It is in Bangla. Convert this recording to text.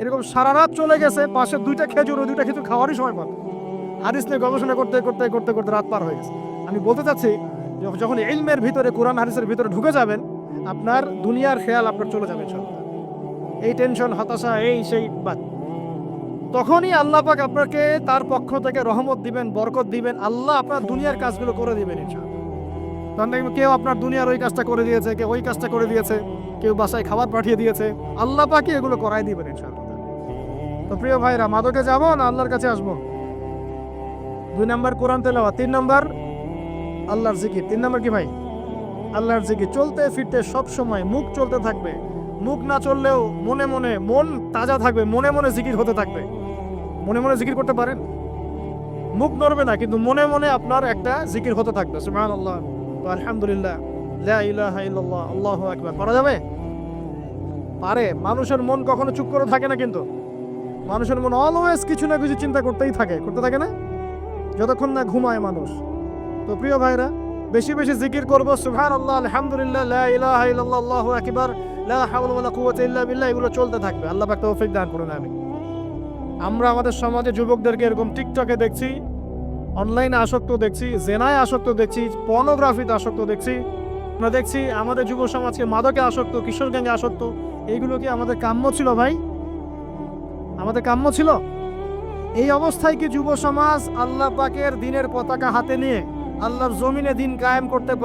এরকম সারা রাত চলে গেছে, পাশে দুইটা খেজুর, ওই দুইটা খেজুর খাওয়ারই সময় পাবে। হাদিস নিয়ে গবেষণা করতে করতে করতে করতে রাত পার হয়ে গেছে। আমি বলতে চাচ্ছি, যখন ইলমের ভিতরে, কোরআন হাদিসের ভিতরে ঢুকে যাবেন, আপনার দুনিয়ার খেয়াল আপনার চলে যাবে সব এই টেনশন, হতাশা, এই সেই বাদ। তখনই আল্লাহ পাক আপনাকে তার পক্ষ থেকে রহমত দিবেন, বরকত দিবেন, আল্লাহ আপনার দুনিয়ার কাজগুলো করে দিবেন ইনশাআল্লাহ। দেখবেন কেউ আপনার দুনিয়ার ওই কাজটা করে দিয়েছে, কেউ ওই কাজটা করে দিয়েছে, কেউ বাসায় খাবার পাঠিয়ে দিয়েছে, আল্লাহ পাকে এগুলো করাই দিবেন ইনশাআল্লাহ। তো প্রিয় ভাইরা, মাদকে যাব না আল্লাহর কাছে আসব? দুই নম্বর কোরআন তেলাওয়া তিন নম্বর আল্লাহর জিকির। তিন নম্বর কি ভাই? আল্লাহর জিকির। চলতে ফিরতে সব সময় মুখ চলতে থাকবে। মুখ না চললেও মনে মনে মন তাজা থাকবে, মনে মনে জিকির হতে থাকবে। মনে মনে জিকির করতে পারেন? মুখ নড়বে না, কিন্তু মনে মনে আপনার একটা জিকির হতে থাকবে। সুবহানাল্লাহ। আল্লাহ আলহামদুলিল্লাহ। আল্লাহু আকবার। পারা যাবে? পারে। মানুষের মন কখনো চুপ করে থাকে না কিন্তু। মানুষের মন অলওয়েজ কিছু না কিছু চিন্তা করতেই থাকে, করতে থাকে না? যতক্ষণ না ঘুমায় মানুষ। তো প্রিয় ভাইরা, বেশি বেশি জিকির করব সুবহান আল্লাহ আলহামদুলিল্লাহ আল্লাহু ইল্লা বিল্লাহ, এগুলো চলতে থাকবে। আল্লাহ পাক তৌফিক দান করুন আমি আমরা আমাদের সমাজে যুবকদেরকে এরকম টিকটকে দেখছি, অনলাইনে আসক্ত দেখছি, জেনায় আসক্ত দেখছি, পর্নোগ্রাফিতে আসক্ত দেখছি। আমরা দেখছি আমাদের যুব সমাজকে মাদকে আসক্ত, কিশোর গ্যাঙ্গে আসক্ত। এইগুলো কি আমাদের কাম্য ছিল ভাই? আমাদের কাম্য ছিল। এই অবস্থায় কি যুব সমাজ আল্লাহ পাকের দিনের পতাকা হাতে নিয়ে আল্লাহর জমিনে দিন কায়েম করতে পারে?